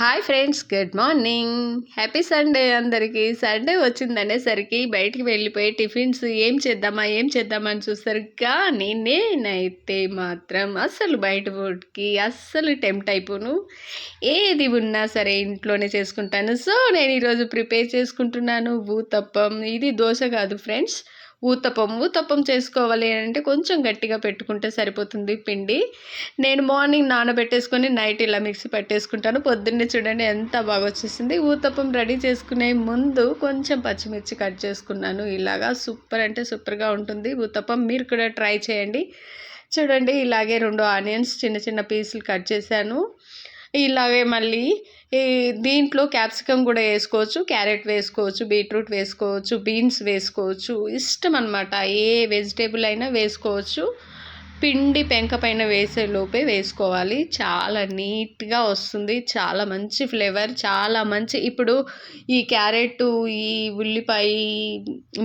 Hi friends good morning happy Sunday అందరికీ. Sunday వచ్చిందనేసరికి బయటికి వెళ్ళిపోయి టిఫిన్స్ ఏం చేద్దామా ఏం చేద్దామా అని చూస్తారు కానీ నేనైతే మాత్రం అస్సలు బయట ఫుడ్కి అస్సలు టెంప్ట్ అయిపోను. ఏది ఉన్నా సరే ఇంట్లోనే చేసుకుంటాను. సో నేను ఈరోజు ప్రిపేర్ చేసుకుంటున్నాను. భూతప్పం ఇది దోశ కాదు ఫ్రెండ్స్. ఊతప్పం ఊతప్పం చేసుకోవాలి అంటే కొంచెం గట్టిగా పెట్టుకుంటే సరిపోతుంది పిండి. నేను మార్నింగ్ నానబెట్టేసుకొని నైట్ ఇలా మిక్సీ పట్టేసుకుంటాను. పొద్దున్నే చూడండి ఎంత బాగా వచ్చేసింది. ఊతప్పం రెడీ చేసుకునే ముందు కొంచెం పచ్చిమిర్చి కట్ చేసుకున్నాను. ఇలాగా సూపర్ అంటే సూపర్గా ఉంటుంది. ఊతప్పం మీరు కూడా ట్రై చేయండి. చూడండి ఇలాగే రెండు ఆనియన్స్ చిన్న చిన్న పీసులు కట్ చేశాను. ఇలాగే మళ్ళీ ఈ దీంట్లో క్యాప్సికమ్ కూడా వేసుకోవచ్చు క్యారెట్ వేసుకోవచ్చు బీట్రూట్ వేసుకోవచ్చు బీన్స్ వేసుకోవచ్చు. ఇష్టం అనమాట ఏ వెజిటేబుల్ అయినా వేసుకోవచ్చు. పిండి పెంక పైన వేసే లోపే వేసుకోవాలి. చాలా నీట్గా వస్తుంది. చాలా మంచి ఫ్లేవర్ చాలా మంచి ఇప్పుడు ఈ క్యారెట్ ఈ ఉల్లిపాయ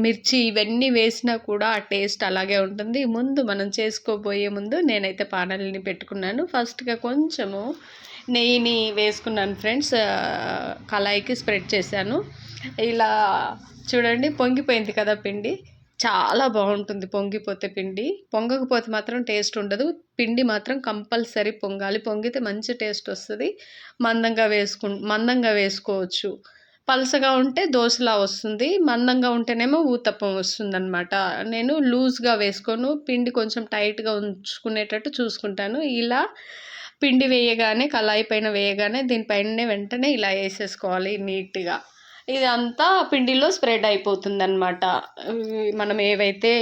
మిర్చి ఇవన్నీ వేసినా కూడా ఆ టేస్ట్ అలాగే ఉంటుంది. ముందు మనం చేసుకోబోయే ముందు నేనైతే పానల్ని పెట్టుకున్నాను. ఫస్ట్గా కొంచెము నెయ్యిని వేసుకున్నాను ఫ్రెండ్స్. కళాయికి స్ప్రెడ్ చేశాను. ఇలా చూడండి పొంగిపోయింది కదా పిండి. చాలా బాగుంటుంది పొంగిపోతే పిండి. పొంగకపోతే మాత్రం టేస్ట్ ఉండదు. పిండి మాత్రం కంపల్సరీ పొంగాలి. పొంగితే మంచి టేస్ట్ వస్తుంది. మందంగా వేసుకు మందంగా వేసుకోవచ్చు. పలసగా ఉంటే దోశలా వస్తుంది. మందంగా ఉంటేనేమో ఊతప్పం వస్తుంది అనమాట నేను లూజ్గా వేసుకోను. పిండి కొంచెం టైట్గా ఉంచుకునేటట్టు చూసుకుంటాను. ఇలా పిండి వేయగానే కళాయి పైన వేయగానే దీనిపైన వెంటనే ఇలా వేసేసుకోవాలి నీట్గా. ఇదంతా పిండిలో స్ప్రెడ్ అయిపోతుంది అనమాట మనం ఏవైతే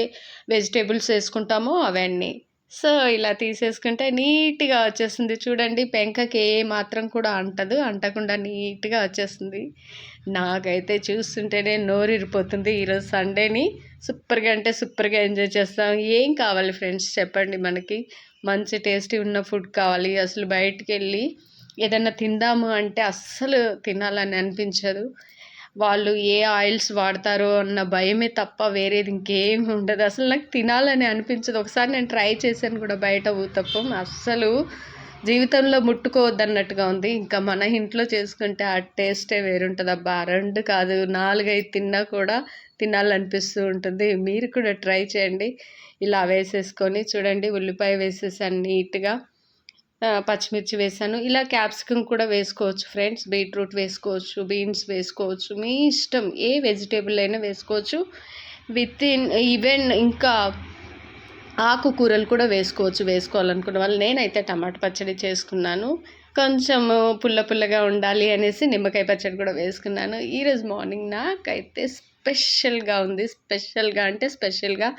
వెజిటేబుల్స్ వేసుకుంటామో అవన్నీ. సో ఇలా తీసేసుకుంటే నీట్గా వచ్చేస్తుంది. చూడండి పెంకకి ఏ మాత్రం కూడా అంటదు అంటకుండా నీట్గా వచ్చేస్తుంది. నాకైతే చూస్తుంటేనే నోరిరిపోతుంది ఈరోజు సండేని. సూపర్గా అంటే సూపర్గా ఎంజాయ్ చేస్తాం. ఏం కావాలి ఫ్రెండ్స్ చెప్పండి మనకి. మంచి టేస్టీ ఉన్న ఫుడ్ కావాలి. అసలు బయటికి వెళ్ళి ఏదైనా తిందాము అంటే అస్సలు తినాలని అనిపించదు. వాళ్ళు ఏ ఆయిల్స్ వాడతారో అన్న భయమే తప్ప వేరేది ఇంకేం ఉండదు. అసలు నాకు తినాలని అనిపించదు. ఒకసారి నేను ట్రై చేశాను కూడా బయట ఊతప్పం. అస్సలు జీవితంలో ముట్టుకోవద్దన్నట్టుగా ఉంది. ఇంకా మన ఇంట్లో చేసుకుంటే ఆ టేస్టే వేరుంటుంది. అబ్బా రెండు కాదు నాలుగైదు తిన్నా కూడా తినాలనిపిస్తూ ఉంటుంది. మీరు కూడా ట్రై చేయండి. ఇలా వేసేసుకొని చూడండి. ఉల్లిపాయ వేసేసాను నీట్గా. పచ్చిమిర్చి వేసాను. ఇలా క్యాప్సికమ్ కూడా వేసుకోవచ్చు ఫ్రెండ్స్. బీట్రూట్ వేసుకోవచ్చు బీన్స్ వేసుకోవచ్చు. మీ ఇష్టం ఏ వెజిటేబుల్ అయినా వేసుకోవచ్చు. విత్ ఇన్ ఈవెన్ ఇంకా ఆకుకూరలు కూడా వేసుకోవచ్చు వేసుకోవాలనుకున్న వాళ్ళు. నేనైతే టమాటా పచ్చడి చేసుకున్నాను. కొంచెం పుల్ల పుల్లగా ఉండాలి అనేసి నిమ్మకాయ పచ్చడి కూడా వేసుకున్నాను. ఈరోజు మార్నింగ్ నాకైతే స్పెషల్గా ఉంది. స్పెషల్గా అంటే స్పెషల్గా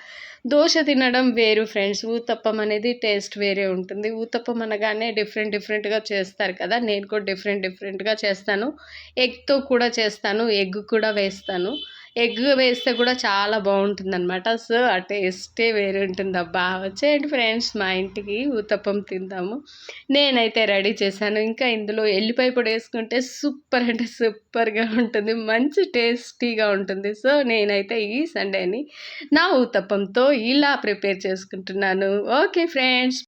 దోశ తినడం వేరు ఫ్రెండ్స్. ఊతప్పం అనేది టేస్ట్ వేరే ఉంటుంది. ఊతప్పం అనగానే డిఫరెంట్ డిఫరెంట్గా చేస్తారు కదా. నేను కూడా డిఫరెంట్ డిఫరెంట్గా చేస్తాను. ఎగ్తో కూడా చేస్తాను. ఎగ్ కూడా వేస్తాను. ఎగ్ వేస్తే కూడా చాలా బాగుంటుంది అనమాట సో ఆ టేస్టే వేరే ఉంటుంది. అబ్బా! వచ్చేయండి ఫ్రెండ్స్ మా ఇంటికి ఊతప్పం తిందాము. నేనైతే రెడీ చేశాను. ఇంకా ఇందులో ఎల్లిపాయ పొడి వేసుకుంటే సూపర్ అంటే సూపర్గా ఉంటుంది. మంచి టేస్టీగా ఉంటుంది. సో నేనైతే ఈ సండేని నా ఊతప్పంతో ఇలా ప్రిపేర్ చేసుకుంటున్నాను. Okay friends